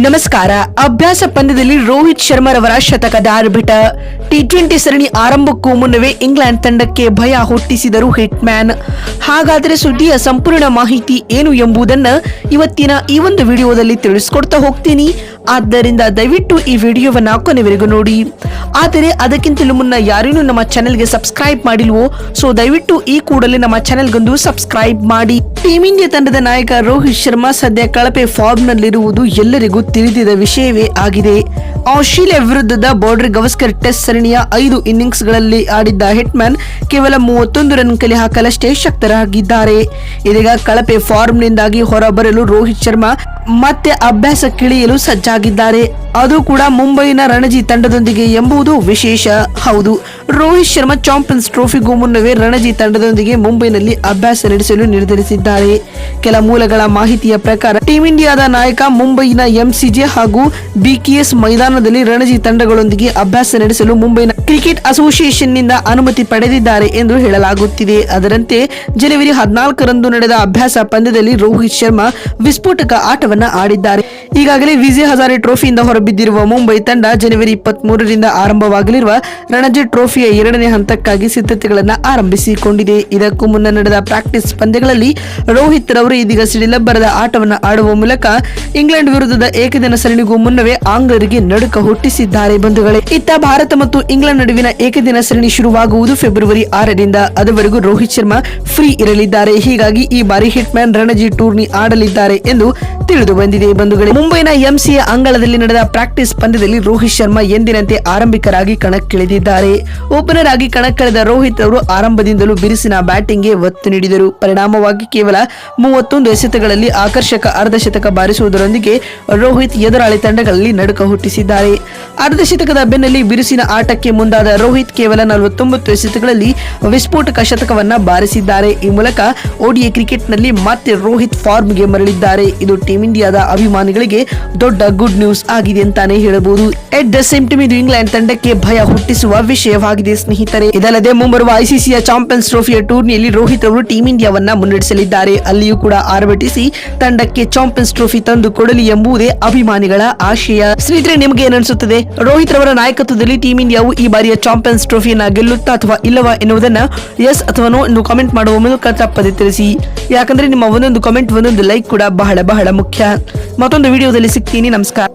ನಮಸ್ಕಾರ. ಅಭ್ಯಾಸ ಪಂದ್ಯದಲ್ಲಿ ರೋಹಿತ್ ಶರ್ಮರವರ ಶತಕದ ಆರ್ಭಟ ಟಿ ಟ್ವೆಂಟಿ ಸರಣಿ ಆರಂಭಕ್ಕೂ ಮುನ್ನವೇ ಇಂಗ್ಲೆಂಡ್ ತಂಡಕ್ಕೆ ಭಯ ಹುಟ್ಟಿಸಿದರು ಹಿಟ್ಮ್ಯಾನ್. ಹಾಗಾದರೆ ಸುದ್ದಿಯ ಸಂಪೂರ್ಣ ಮಾಹಿತಿ ಏನು ಎಂಬುದನ್ನ ಇವತ್ತಿನ ಈ ಒಂದು ವಿಡಿಯೋದಲ್ಲಿ ತಿಳಿಸ್ಕೊಡ್ತಾ ಹೋಗ್ತೀನಿ. ಆದ್ದರಿಂದ ದಯವಿಟ್ಟು ಈ ವಿಡಿಯೋವನ್ನ ಕೊನೆವರೆಗೂ ನೋಡಿ. ಆದರೆ ಅದಕ್ಕಿಂತಲೂ ಮುನ್ನ ಯಾರೇನೂ ನಮ್ಮ ಚಾನೆಲ್ಗೆ ಸಬ್ಸ್ಕ್ರೈಬ್ ಮಾಡಿಲ್ವೋ, ಸೊ ದಯವಿಟ್ಟು ಈ ಕೂಡಲೇ ನಮ್ಮ ಚಾನೆಲ್ಗೊಂದು ಸಬ್ಸ್ಕ್ರೈಬ್ ಮಾಡಿ. ಟೀಮ್ ಇಂಡಿಯಾ ತಂಡದ ನಾಯಕ ರೋಹಿತ್ ಶರ್ಮಾ ಸದ್ಯ ಕಳಪೆ ಫಾರ್ಮ್ ನಲ್ಲಿರುವುದು ಎಲ್ಲರಿಗೂ ತಿಳಿದಿದ ವಿಷಯವೇ ಆಗಿದೆ. ಆಸ್ಟ್ರೇಲಿಯಾ ವಿರುದ್ಧದ ಬಾರ್ಡರ್ ಗವಸ್ಕರ್ ಟೆಸ್ಟ್ ಸರಣಿಯ ಐದು ಇನ್ನಿಂಗ್ಸ್ಗಳಲ್ಲಿ ಆಡಿದ್ದ ಹಿಟ್ಮ್ಯಾನ್ ಕೇವಲ ಮೂವತ್ತೊಂದು ರನ್ ಕಲೆ ಹಾಕಲಷ್ಟೇ ಶಕ್ತರಾಗಿದ್ದಾರೆ ಇದೀಗ ಕಳಪೆ ಫಾರ್ಮ್ ನಿಂದಾಗಿ ಹೊರಬರಲು ರೋಹಿತ್ ಶರ್ಮಾ ಮತ್ತೆ ಅಭ್ಯಾಸಕ್ಕಿಳಿಯಲು ಸಜ್ಜಾಗಿದ್ದಾರೆ. ಅದು ಕೂಡ ಮುಂಬೈನ ರಣಜಿ ತಂಡದೊಂದಿಗೆ ಎಂಬುದು ವಿಶೇಷ. ಹೌದು ರೋಹಿತ್ ಶರ್ಮಾ ಚಾಂಪಿಯನ್ಸ್ ಟ್ರೋಫಿಗೂ ಮುನ್ನವೇ ರಣಜಿ ತಂಡದೊಂದಿಗೆ ಮುಂಬೈನಲ್ಲಿ ಅಭ್ಯಾಸ ನಡೆಸಲು ನಿರ್ಧರಿಸಿದ್ದಾರೆ. ಕೆಲ ಮೂಲಗಳ ಮಾಹಿತಿಯ ಪ್ರಕಾರ, ಟೀಂ ಇಂಡಿಯಾದ ನಾಯಕ ಮುಂಬೈನ ಎಂಸಿಜೆ ಹಾಗೂ ಬಿಕೆಎಸ್ ಮೈದಾನದಲ್ಲಿ ರಣಜಿ ತಂಡಗಳೊಂದಿಗೆ ಅಭ್ಯಾಸ ನಡೆಸಲು ಮುಂಬೈನ ಕ್ರಿಕೆಟ್ ಅಸೋಸಿಯೇಷನ್ನಿಂದ ಅನುಮತಿ ಪಡೆದಿದ್ದಾರೆ ಎಂದು ಹೇಳಲಾಗುತ್ತಿದೆ. ಅದರಂತೆ, ಜನವರಿ ಹದಿನಾಲ್ಕರಂದು ನಡೆದ ಅಭ್ಯಾಸ ಪಂದ್ಯದಲ್ಲಿ ರೋಹಿತ್ ಶರ್ಮಾ ವಿಸ್ಫೋಟಕ ಆಟವನ್ನ ಆಡಿದ್ದಾರೆ. ಈಗಾಗಲೇ ವಿಜಯ ಹಜಾರೆ ಟ್ರೋಫಿಯಿಂದ ಹೊರಬಿದ್ದಿರುವ ಮುಂಬೈ ತಂಡ ಜನವರಿ ಇಪ್ಪತ್ಮೂರರಿಂದ ಆರಂಭವಾಗಲಿರುವ ರಣಜಿ ಟ್ರೋಫಿಯ ಎರಡನೇ ಹಂತಕ್ಕಾಗಿ ಸಿದ್ಧತೆಗಳನ್ನು ಆರಂಭಿಸಿಕೊಂಡಿದೆ. ಇದಕ್ಕೂ ಮುನ್ನ ನಡೆದ ಪ್ರಾಕ್ಟೀಸ್ ಪಂದ್ಯಗಳಲ್ಲಿ ರೋಹಿತ್ ರವರು ಇದೀಗ ಸಿಡಿಲಬ್ಬರದ ಆಟವನ್ನು ಆಡುವ ಮೂಲಕ ಇಂಗ್ಲೆಂಡ್ ವಿರುದ್ಧದ ಏಕದಿನ ಸರಣಿಗೂ ಮುನ್ನವೇ ಆಂಗ್ಲರಿಗೆ ನಡುಕ ಹುಟ್ಟಿಸಿದ್ದಾರೆ ಬಂಧುಗಳೇ. ಇತ್ತ ಭಾರತ ಮತ್ತು ಇಂಗ್ಲೆಂಡ್ ನಡುವಿನ ಏಕದಿನ ಸರಣಿ ಶುರುವಾಗುವುದು ಫೆಬ್ರವರಿ ಆರರಿಂದ. ಅದುವರೆಗೂ ರೋಹಿತ್ ಶರ್ಮಾ ಫ್ರೀ ಇರಲಿದ್ದಾರೆ. ಹೀಗಾಗಿ ಈ ಬಾರಿ ಹಿಟ್ಮ್ಯಾನ್ ರಣಜಿ ಟೂರ್ನಿ ಆಡಲಿದ್ದಾರೆ ಎಂದು ತಿಳಿದು ಬಂದಿದೆ ಬಂಧುಗಳೇ. ಮುಂಬೈನ ಎಂಸಿಎ ಅಂಗಳದಲ್ಲಿ ನಡೆದ ಪ್ರಾಕ್ಟೀಸ್ ಪಂದ್ಯದಲ್ಲಿ ರೋಹಿತ್ ಶರ್ಮಾ ಎಂದಿನಂತೆ ಆರಂಭಿಕರಾಗಿ ಕಣಕ್ಕಿಳಿದಿದ್ದಾರೆ. ಓಪನರ್ ಆಗಿ ಕಣಕ್ಕಿಳಿದ ರೋಹಿತ್ ಅವರು ಆರಂಭದಿಂದಲೂ ಬಿರುಸಿನ ಬ್ಯಾಟಿಂಗ್ಗೆ ಒತ್ತು ನೀಡಿದರು. ಪರಿಣಾಮವಾಗಿ ಕೇವಲ ಮೂವತ್ತೊಂದು ಎಸೆತಗಳಲ್ಲಿ ಆಕರ್ಷಕ ಅರ್ಧಶತಕ ಬಾರಿಸುವುದರೊಂದಿಗೆ ರೋಹಿತ್ ಎದುರಾಳಿ ತಂಡಗಳಲ್ಲಿ ನಡುಕ ಹುಟ್ಟಿಸಿದ್ದಾರೆ. ಅರ್ಧಶತಕದ ಬೆನ್ನಲ್ಲಿ ಬಿರುಸಿನ ಆಟಕ್ಕೆ ಮುಂದಾದ ರೋಹಿತ್ ಕೇವಲ ನಲವತ್ತೊಂಬತ್ತು ಎಸೆತಗಳಲ್ಲಿ ವಿಸ್ಫೋಟಕ ಶತಕವನ್ನ ಬಾರಿಸಿದ್ದಾರೆ. ಈ ಮೂಲಕ ಓಡಿಎ ಕ್ರಿಕೆಟ್ನಲ್ಲಿ ಮತ್ತೆ ರೋಹಿತ್ ಫಾರ್ಮ್ಗೆ ಮರಳಿದ್ದಾರೆ. ಇದು ಟೀಂ ಇಂಡಿಯಾದ ಅಭಿಮಾನಿಗಳಿಗೆ ದೊಡ್ಡ ಗುಡ್ ನ್ಯೂಸ್ ಆಗಿದೆ ಅಂತಾನೆ ಹೇಳಬಹುದು. ಎಟ್ ದ ಸೇಮ್ ಟೈಮ್ ಇದು ಇಂಗ್ಲೆಂಡ್ ತಂಡಕ್ಕೆ ಭಯ ಹುಟ್ಟಿಸುವ ವಿಷಯವಾಗಿದೆ, ಸ್ನೇಹಿತರೆ. ಇದಲ್ಲದೆ ಮುಂಬರುವ ಐಸಿಸಿಯ ಚಾಂಪಿಯನ್ಸ್ ಟ್ರೋಫಿಯ ಟೂರ್ನಿಯಲ್ಲಿ ರೋಹಿತ್ ಅವರು ಟೀಂ ಇಂಡಿಯಾವನ್ನ ಮುನ್ನಡೆಸಲಿದ್ದಾರೆ. ಅಲ್ಲಿಯೂ ಕೂಡ ಆರ್ಭಟಿಸಿ ತಂಡಕ್ಕೆ ಚಾಂಪಿಯನ್ಸ್ ಟ್ರೋಫಿ ತಂದು ಕೊಡಲಿ ಎಂಬುದೇ ಅಭಿಮಾನಿಗಳ ಆಶಯ. ಸ್ನೇಹಿತರೆ, ನಿಮಗೆ ಏನನ್ಸುತ್ತದೆ ರೋಹಿತ್ ರವರ ನಾಯಕತ್ವದಲ್ಲಿ ಟೀಂ ಇಂಡಿಯಾವು ಈ ಬಾರಿಯ ಚಾಂಪಿಯನ್ಸ್ ಟ್ರೋಫಿಯನ್ನ ಗೆಲ್ಲುತ್ತಾ ಅಥವಾ ಇಲ್ಲವಾ ಎನ್ನುವುದನ್ನ ಎಸ್ ಅಥವಾ ನೋ ಎಂದು ಕಾಮೆಂಟ್ ಮಾಡುವ ಮೂಲಕ ತಪ್ಪದೆ ತಿಳಿಸಿ. ಯಾಕಂದ್ರೆ ನಿಮ್ಮ ಒಂದೊಂದು ಕಾಮೆಂಟ್ ಒಂದೊಂದು ಲೈಕ್ ಕೂಡ ಬಹಳ ಬಹಳ ಮುಖ್ಯ ಮತ್ತೊಂದು ವಿಡಿಯೋದಲ್ಲಿ ಸಿಗ್ತೀನಿ. ನಮಸ್ಕಾರ.